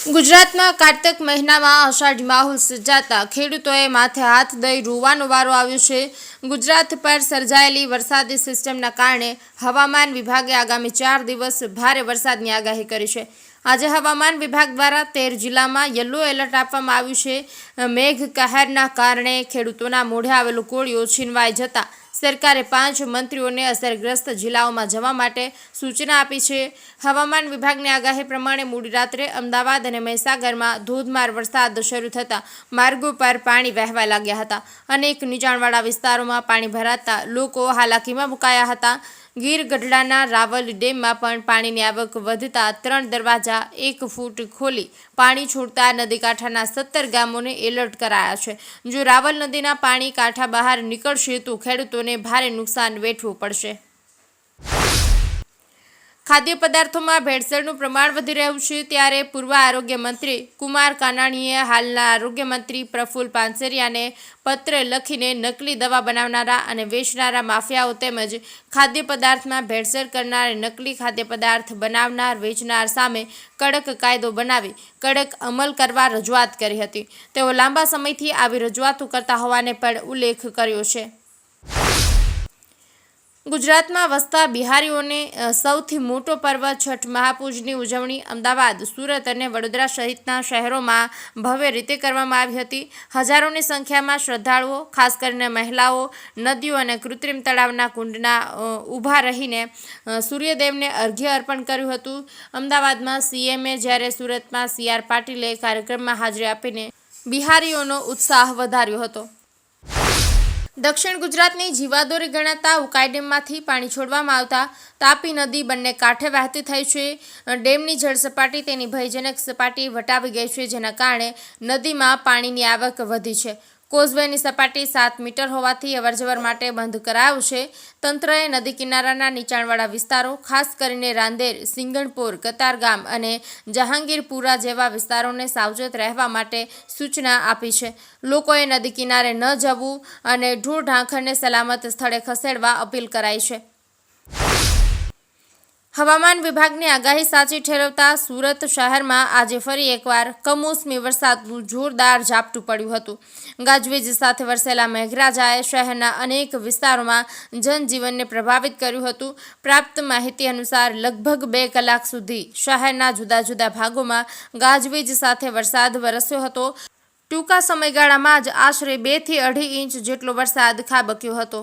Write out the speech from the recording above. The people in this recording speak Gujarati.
ગુજરાતમાં કાર્તક મહિનામાં અષાઢી માહોલ સર્જાતા ખેડૂતોએ માથે હાથ દઈ રોવાનો વારો આવ્યો છે. ગુજરાત પર સર્જાયેલી વરસાદી સિસ્ટમના કારણે હવામાન વિભાગે આગામી ચાર દિવસ ભારે વરસાદની આગાહી કરી છે. આજે હવામાન વિભાગ દ્વારા તેર જિલ્લામાં યલો એલર્ટ આપવામાં આવ્યું છે. મેઘ કહેરના કારણે ખેડૂતોના મોઢે આવેલું કોળિયું છીનવાઈ જતા સરકારે પાંચ મંત્રીઓને અસરગ્રસ્ત જિલ્લાઓમાં જવા માટે સૂચના આપી છે. હવામાન વિભાગની આગાહી પ્રમાણે મોડી રાત્રે અમદાવાદ અને મહીસાગરમાં ધોધમાર વરસાદ શરૂ થતાં માર્ગો પર પાણી વહેવા લાગ્યા હતા અનેક નીચાણવાળા વિસ્તારોમાં પાણી ભરાતા લોકો હાલાકીમાં મુકાયા હતા. ગીર ગઢડાના રાવલ ડેમમાં પણ પાણીની આવક વધતા ત્રણ દરવાજા એક ફૂટ ખોલી પાણી છોડતા નદી કાંઠાના સત્તર ગામોને એલર્ટ કરાયા છે. જો રાવલ નદીના પાણી કાંઠા બહાર નીકળશે તો ખેડૂતોને ભારે નુકસાન વેઠવું પડશે. ખાદ્ય પદાર્થોમાં ભેળસેળનું પ્રમાણ વધી રહ્યું છે ત્યારે પૂર્વ આરોગ્ય મંત્રી કુમાર કાનાણીએ હાલના આરોગ્ય મંત્રી પ્રફુલ પાનસેરિયાને પત્ર લખીને નકલી દવા બનાવનારા અને વેચનારા માફિયાઓ તેમજ ખાદ્ય પદાર્થમાં ભેળસેળ કરનાર નકલી ખાદ્ય પદાર્થ બનાવનાર, વેચનાર સામે કડક કાયદો બનાવી, કડક અમલ કરવા રજૂઆત કરી હતી. તેઓ લાંબા સમયથી આવી રજૂઆતો કરતા હોવાને પણ ઉલ્લેખ કર્યો છે. ગુજરાતમાં વસતા બિહારીઓને સૌથી મોટો પર્વ છઠ મહાપૂજની ઉજવણી અમદાવાદ, સુરત અને વડોદરા સહિતના શહેરોમાં ભવ્ય રીતે કરવામાં આવી હતી. હજારોની સંખ્યામાં શ્રદ્ધાળુઓ, ખાસ કરીને મહિલાઓ, નદીઓ અને કૃત્રિમ તળાવના કુંડના ઊભા રહીને સૂર્યદેવને અર્ઘ્ય અર્પણ કર્યું હતું. અમદાવાદમાં સીએમએ જ્યારે સુરતમાં સી આર પાટીલે કાર્યક્રમમાં હાજરી આપીને બિહારીઓનો ઉત્સાહ વધાર્યો હતો. દક્ષિણ ગુજરાતની જીવાદોરી ગણાતા ઉકાઈ ડેમમાંથી પાણી છોડવામાં આવતા તાપી નદી બંને કાંઠે વહેતી થઈ છે. ડેમની જળ સપાટી તેની ભયજનક સપાટી વટાવી ગઈ છે, જેના કારણે નદીમાં પાણીની આવક વધી છે. કોઝવેની સપાટી સાત મીટર હોવાથી અવરજવર માટે બંધ કરાયું છે તંત્રએ નદી કિનારાના નીચાણવાળા વિસ્તારો, ખાસ કરીને રાંદેર, સિંગણપુર, કતારગામ અને જહાંગીરપુરા જેવા વિસ્તારોને સાવચેત રહેવા માટે સૂચના આપી છે. લોકોએ નદી કિનારે ન જવું અને ઢૂળ ઢાંખરને સલામત સ્થળે ખસેડવા અપીલ કરાઈ છે. હવામાન વિભાગની આગાહી સાચી ઠેરવતા સુરત શહેરમાં આજે ફરી એકવાર કમોસમી વરસાદનું જોરદાર ઝાપટું પડ્યું હતું. ગાજવીજ સાથે વરસેલા મેઘરાજાએ શહેરના અનેક વિસ્તારોમાં જનજીવનને પ્રભાવિત કર્યું હતું. પ્રાપ્ત માહિતી અનુસાર લગભગ બે કલાક સુધી શહેરના જુદા જુદા ભાગોમાં ગાજવીજ સાથે વરસાદ વરસ્યો હતો. ટૂંકા સમયગાળામાં જ આશરે બેથી અઢી ઇંચ જેટલો વરસાદ ખાબક્યો હતો.